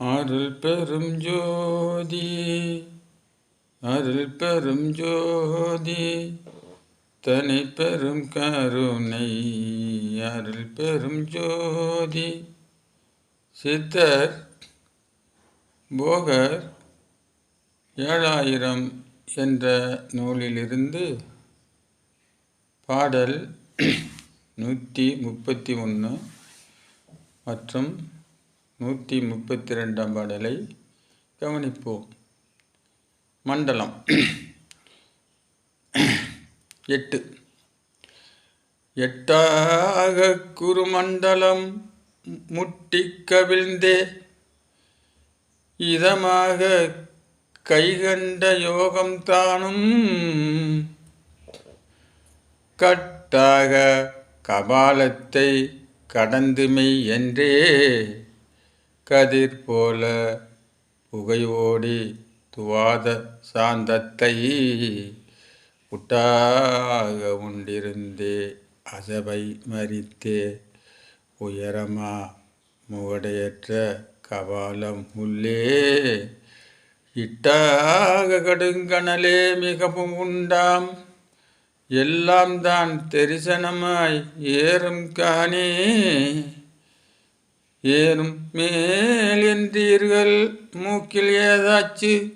அருள் பெரும் ஜோதி அருள் பெரும் ஜோதி தனி பெரும் கருணை அருள் பெரும் ஜோதி. சித்தர் போகர் ஏழாயிரம் என்ற நூலிலிருந்து பாடல் நூற்றி முப்பத்தி ஒன்று மற்றும் நூற்றி முப்பத்தி ரெண்டாம் பாடலை கவனிப்போம். மண்டலம். எட்டு. எட்டாக குருமண்டலம் முட்டி கவிழ்ந்தே இதமாக கைகண்ட யோகம் தானும் கட்டாக கபாலத்தை கடந்துமை என்றே. கதிர் போல புகையோடி துவாத சாந்தத்தை உட்டாக உண்டிருந்தே அசபை மறித்தே உயரமா முகடையற்ற கபாலம் உள்ளே. இட்டாக கடுங்கணலே மிகவும் உண்டாம். எல்லாம் தான் தெரிசனமாய் ஏறும் காணே. ஏறும் மேல் என்றீர்கள் மூக்கில் ஏதாச்சு?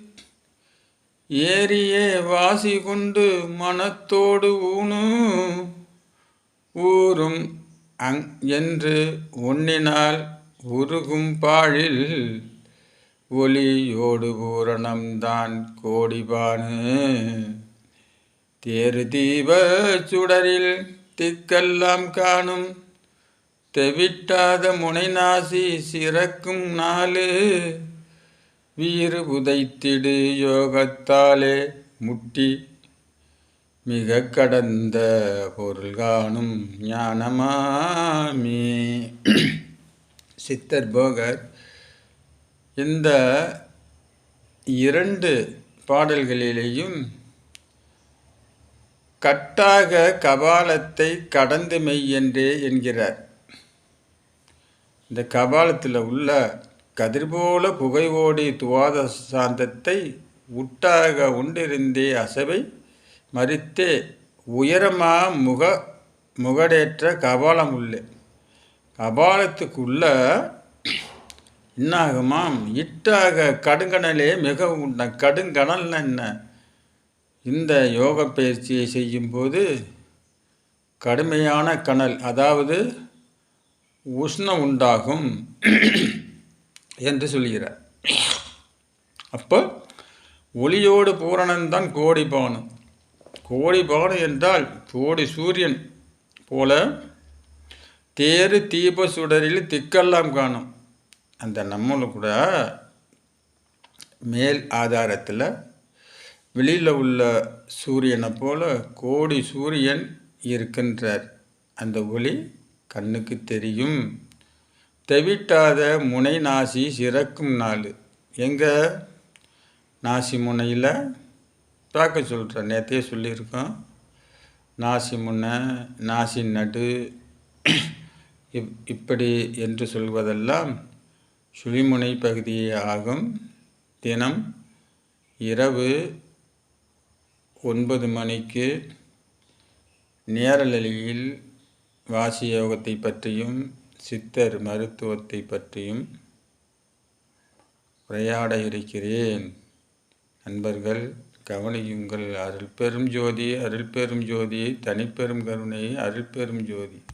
ஏறியே வாசி கொண்டு மனத்தோடு ஊனு. ஊரும் அங் என்று உண்ணினால் உருகும் பாழில் ஒளியோடு பூரணம்தான் கோடிபானு. தேரு தீப சுடரில் திக்கெல்லாம் காணும் தெவிட்டாத முனைநாசி சிறக்கும் நாளு. வீறு புதைத்திடு யோகத்தாலே முட்டி. மிக கடந்த பொருள் காணும் ஞானமாமே. சித்தர் போகர் இந்த இரண்டு பாடல்களிலேயும் கட்டாக கபாலத்தை கடந்து மெய் என்றே என்கிறார். இந்த கபாலத்தில் உள்ள கதிர்போல புகை ஓடி துவாத சாந்தத்தை உட்டாக உண்டிருந்தே அசவை மறித்தே உயரமா முக முகடேற்ற கபாலம் உள்ளே. கபாலத்துக்குள்ள என்னாகுமாம் இட்டாக கடுங்கணலே மிக உண்ட கடுங்கணல்னா என்ன? இந்த யோக பயிற்சியை செய்யும்போது கடுமையான கணல் அதாவது உஷ்ணம் உண்டாகும் என்று சொல்கிறார். அப்போ ஒளியோடு பூரணம்தான் கோடிபானம் கோடிபானம் என்றால் கோடி சூரியன் போல தேரு தீப சுடரில் திக்கெல்லாம் காணும். அந்த நம்மளும் கூட மேல் ஆதாரத்தில் வெளியில் உள்ள சூரியனை போல கோடி சூரியன் இருக்கின்றார். அந்த ஒளி கண்ணுக்கு தெரியும். தெவிட்டாத முனை நாசி சிறக்கும் நாள். எங்கே நாசி முனையில்? பார்க்க சொல்கிறேன் நேற்றே சொல்லியிருக்கோம். நாசி முனை நாசி நடு இப் இப்படி என்று சொல்வதெல்லாம் சுழிமுனை பகுதியே ஆகும். தினம் இரவு ஒன்பது மணிக்கு நேரலையில் வாசி யோகத்தை பற்றியும் சித்தர் மருத்துவத்தை பற்றியும் உரையாட இருக்கிறேன் நண்பர்கள் கவனியுங்கள். அருள் பெரும் ஜோதி அருள் பெரும் ஜோதி தனிப்பெரும் கருணை அருள் பெரும் ஜோதி.